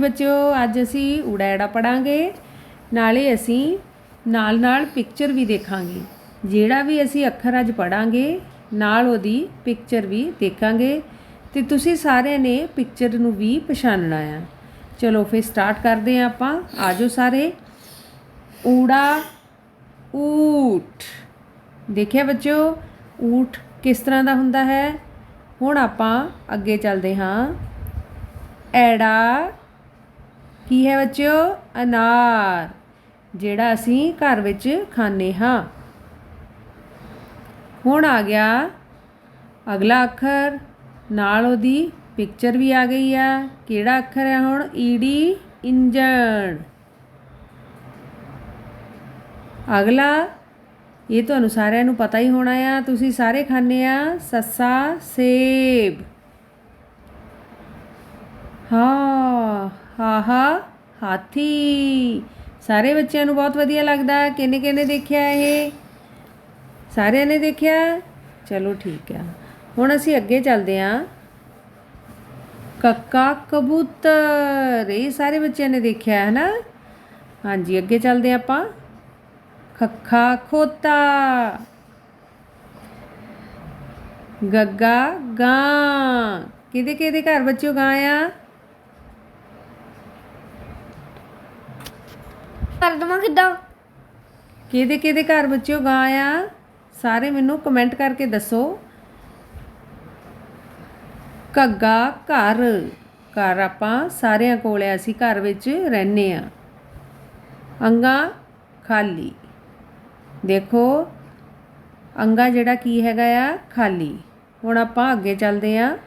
ਬੱਚਿਓ, ਅੱਜ ਅਸੀਂ ਊੜਾ ਐੜਾ ਪੜਾਂਗੇ। ਨਾਲੇ ਅਸੀਂ ਨਾਲ ਨਾਲ ਪਿਕਚਰ ਵੀ ਦੇਖਾਂਗੇ। ਜਿਹੜਾ ਵੀ ਅਸੀਂ ਅੱਖਰ ਅੱਜ ਪੜਾਂਗੇ, ਨਾਲ ਉਹਦੀ ਪਿਕਚਰ ਵੀ ਦੇਖਾਂਗੇ। ਤੇ ਤੁਸੀਂ ਸਾਰਿਆਂ ਨੇ ਪਿਕਚਰ ਨੂੰ ਵੀ ਪਛਾਣਨਾ ਆ। ਚਲੋ ਫਿਰ ਸਟਾਰਟ ਕਰਦੇ ਹਾਂ ਆਪਾਂ। ਆਜੋ ਸਾਰੇ। ਊੜਾ, ਊਠ। ਦੇਖਿਆ ਬੱਚਿਓ, ਊਠ ਕਿਸ ਤਰ੍ਹਾਂ ਦਾ ਹੁੰਦਾ ਹੈ? ਹੁਣ ਆਪਾਂ ਅੱਗੇ ਚੱਲਦੇ ਹਾਂ। ਐੜਾ ਕੀ ਹੈ ਬੱਚਿਓ? ਅਨਾਰ, ਜਿਹੜਾ ਅਸੀਂ ਘਰ ਵਿੱਚ ਖਾਂਦੇ ਹਾਂ। ਹੁਣ ਆ ਗਿਆ ਅਗਲਾ ਅੱਖਰ। ਨਾਲ ਉਹਦੀ ਪਿਕਚਰ ਵੀ ਆ ਗਈ ਆ। ਕਿਹੜਾ ਅੱਖਰ ਹੈ ਹੁਣ? ਈੜੀ ਇੰਜਣ। ਅਗਲਾ, ਇਹ ਤੁਹਾਨੂੰ ਸਾਰਿਆਂ ਨੂੰ ਪਤਾ ਹੀ ਹੋਣਾ ਆ। ਤੁਸੀਂ ਸਾਰੇ ਖਾਂਦੇ ਆ ਸੱਸਾ ਸੇਬ। ਹਾਂ। ਹਾ ਹਾ ਹਾਥੀ। ਸਾਰੇ ਬੱਚਿਆਂ ਨੂੰ ਬਹੁਤ ਵਧੀਆ ਲੱਗਦਾ। ਕਿਹਨੇ ਕਿਹਨੇ ਦੇਖਿਆ ਇਹ? ਸਾਰਿਆਂ ਨੇ ਦੇਖਿਆ? ਚਲੋ ਠੀਕ ਆ। ਹੁਣ ਅਸੀਂ ਅੱਗੇ ਚੱਲਦੇ ਆ। ਕੱਕਾ ਕਬੂਤਰ। ਇਹ ਸਾਰੇ ਬੱਚਿਆਂ ਨੇ ਦੇਖਿਆ ਹੈ ਨਾ ਹਾਂਜੀ, ਅੱਗੇ ਚੱਲਦੇ ਆਪਾਂ। ਖੱਖਾ ਖੋਤਾ। ਗੱਗਾ ਗਾਂ। ਕਿਹਦੇ ਕਿਹਦੇ ਘਰ ਬੱਚਿਓ ਗਾਂ ਆ? ਕਰ ਦਵਾਂ ਕਿੱਦਾਂ? ਕਿਹਦੇ ਕਿਹਦੇ ਘਰ ਬੱਚਿਓ ਗਾਂ ਆ? ਸਾਰੇ ਮੈਨੂੰ ਕਮੈਂਟ ਕਰਕੇ ਦੱਸੋ। ਘੱਗਾ ਘਰ। ਘਰ ਆਪਾਂ ਸਾਰਿਆਂ ਕੋਲ ਆ, ਅਸੀਂ ਘਰ ਵਿੱਚ ਰਹਿੰਦੇ ਆ। ਅੰਗਾ ਖਾਲੀ। ਦੇਖੋ, ਅੰਗਾ ਜਿਹੜਾ ਕੀ ਹੈਗਾ ਆ, ਖਾਲੀ। ਹੁਣ ਆਪਾਂ ਅੱਗੇ ਚੱਲਦੇ ਆ।